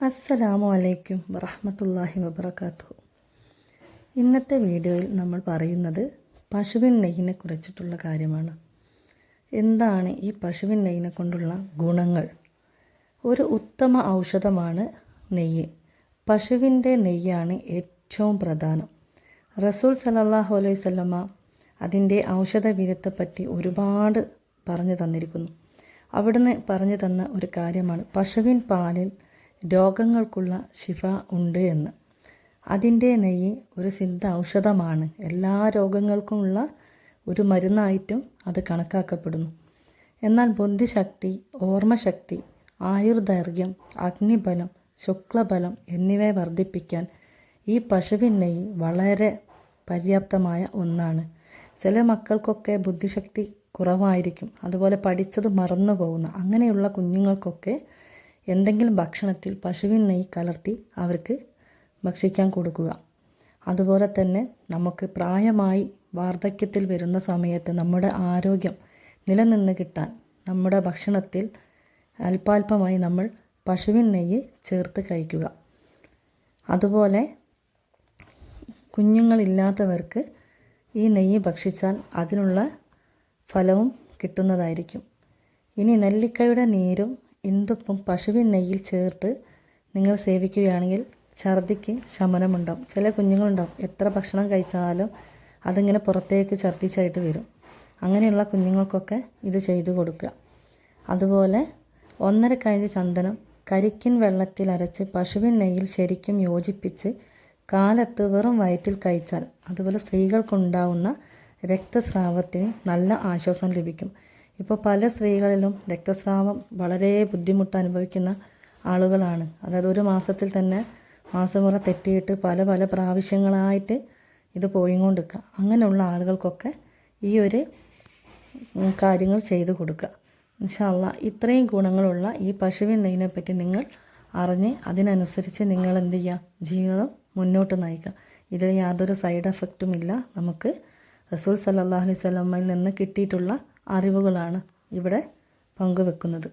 അസ്സലാമു അലൈക്കും വറഹമത്തല്ലാഹി വബർക്കാത്തു ഇന്നത്തെ വീഡിയോയിൽ നമ്മൾ പറയുന്നത് പശുവിൻ നെയ്യിനെ കുറിച്ചിട്ടുള്ള കാര്യമാണ്. എന്താണ് ഈ പശുവിൻ നെയ്യിനെ കൊണ്ടുള്ള ഗുണങ്ങൾ? ഒരു ഉത്തമ ഔഷധമാണ് നെയ്യ്. പശുവിന്റെ നെയ്യാണ് ഏറ്റവും പ്രധാനം. റസൂൽ സലല്ലാഹു അലൈഹി സ്വല്ലമ്മ അതിന്റെ ഔഷധ ഒരുപാട് പറഞ്ഞു തന്നിരിക്കുന്നു. അവിടുന്ന് പറഞ്ഞു തന്ന ഒരു കാര്യമാണ് പശുവിൻ പാലിൽ രോഗങ്ങൾക്കുള്ള ശിഫ ഉണ്ട് എന്ന്. അതിന്റെ നെയ്യ് ഒരു സിദ്ധ ഔഷധമാണ്. എല്ലാ രോഗങ്ങൾക്കുമുള്ള ഒരു മരുന്നായിട്ടും അത് കണക്കാക്കപ്പെടുന്നു. എന്നാൽ ബുദ്ധിശക്തി ഓർമ്മശക്തി ആയുർദൈർഘ്യം അഗ്നിബലം ശുക്ലബലം എന്നിവയെ വർദ്ധിപ്പിക്കാൻ ഈ പശുവിൻ നെയ്യ് വളരെ പര്യാപ്തമായ ഒന്നാണ്. ചില മക്കൾക്കൊക്കെ ബുദ്ധിശക്തി കുറവായിരിക്കും. അതുപോലെ പഠിച്ചത് മറന്നു പോകുന്ന അങ്ങനെയുള്ള കുഞ്ഞുങ്ങൾക്കൊക്കെ എന്തെങ്കിലും ഭക്ഷണത്തിൽ പശുവിൻ നെയ്യ് കലർത്തി അവർക്ക് ഭക്ഷിക്കാൻ കൊടുക്കുക. അതുപോലെ തന്നെ നമുക്ക് പ്രായമായി വാർദ്ധക്യത്തിൽ വരുന്ന സമയത്ത് നമ്മുടെ ആരോഗ്യം നിലനിന്ന് കിട്ടാൻ നമ്മുടെ ഭക്ഷണത്തിൽ അല്പാൽപമായി നമ്മൾ പശുവിൻ നെയ്യ് ചേർത്ത് കഴിക്കുക. അതുപോലെ കുഞ്ഞുങ്ങളില്ലാത്തവർക്ക് ഈ നെയ്യ് ഭക്ഷിച്ചാൽ അതിനുള്ള ഫലവും കിട്ടുന്നതായിരിക്കും. ഇനി നെല്ലിക്കയുടെ നീരും ഇന്തുപ്പും പശുവിൻ നെയ്യിൽ ചേർത്ത് നിങ്ങൾ സേവിക്കുകയാണെങ്കിൽ ഛർദിക്ക് ശമനമുണ്ടാവും. ചില കുഞ്ഞുങ്ങളുണ്ടാവും. എത്ര ഭക്ഷണം കഴിച്ചാലും അതിങ്ങനെ പുറത്തേക്ക് ഛർദിച്ചായിട്ട് വരും. അങ്ങനെയുള്ള കുഞ്ഞുങ്ങൾക്കൊക്കെ ഇത് ചെയ്തു കൊടുക്കുക. അതുപോലെ ഒന്നര കഴിഞ്ഞ് ചന്ദനം കരിക്കിൻ വെള്ളത്തിൽ അരച്ച് പശുവിൻ നെയ്യിൽ ശരിക്കും യോജിപ്പിച്ച് കാലത്ത് വെറും വയറ്റിൽ കഴിച്ചാൽ അതുപോലെ സ്ത്രീകൾക്കുണ്ടാവുന്ന രക്തസ്രാവത്തിന് നല്ല ആശ്വാസം ലഭിക്കും. ഇപ്പോൾ പല സ്ത്രീകളിലും രക്തസ്രാവം വളരെ ബുദ്ധിമുട്ട് അനുഭവിക്കുന്ന ആളുകളാണ്. അതായത് ഒരു മാസത്തിൽ തന്നെ മാസമുറ തെറ്റിയിട്ട് പല പല പ്രാവശ്യങ്ങളായിട്ട് ഇത് പോയിക്കൊണ്ടിരിക്കുക. അങ്ങനെയുള്ള ആളുകൾക്കൊക്കെ ഈ ഒരു കാര്യങ്ങൾ ചെയ്തു കൊടുക്കുക. ഇൻഷാല്ല ഇത്രയും ഗുണങ്ങളുള്ള ഈ പശുവിൻ നെയ്യിനെ പറ്റി നിങ്ങൾ അറിഞ്ഞ് അതിനനുസരിച്ച് നിങ്ങൾ എന്ത് ചെയ്യുക? ജീവിതം മുന്നോട്ട് നയിക്കുക. ഇതിൽ യാതൊരു സൈഡ് എഫക്റ്റും ഇല്ല. നമുക്ക് റസൂൽ സല്ലാ അലൈഹി സ്വലമ്മയിൽ നിന്ന് കിട്ടിയിട്ടുള്ള അറിവുകളാണ് ഇവിടെ പങ്കുവെക്കുന്നത്.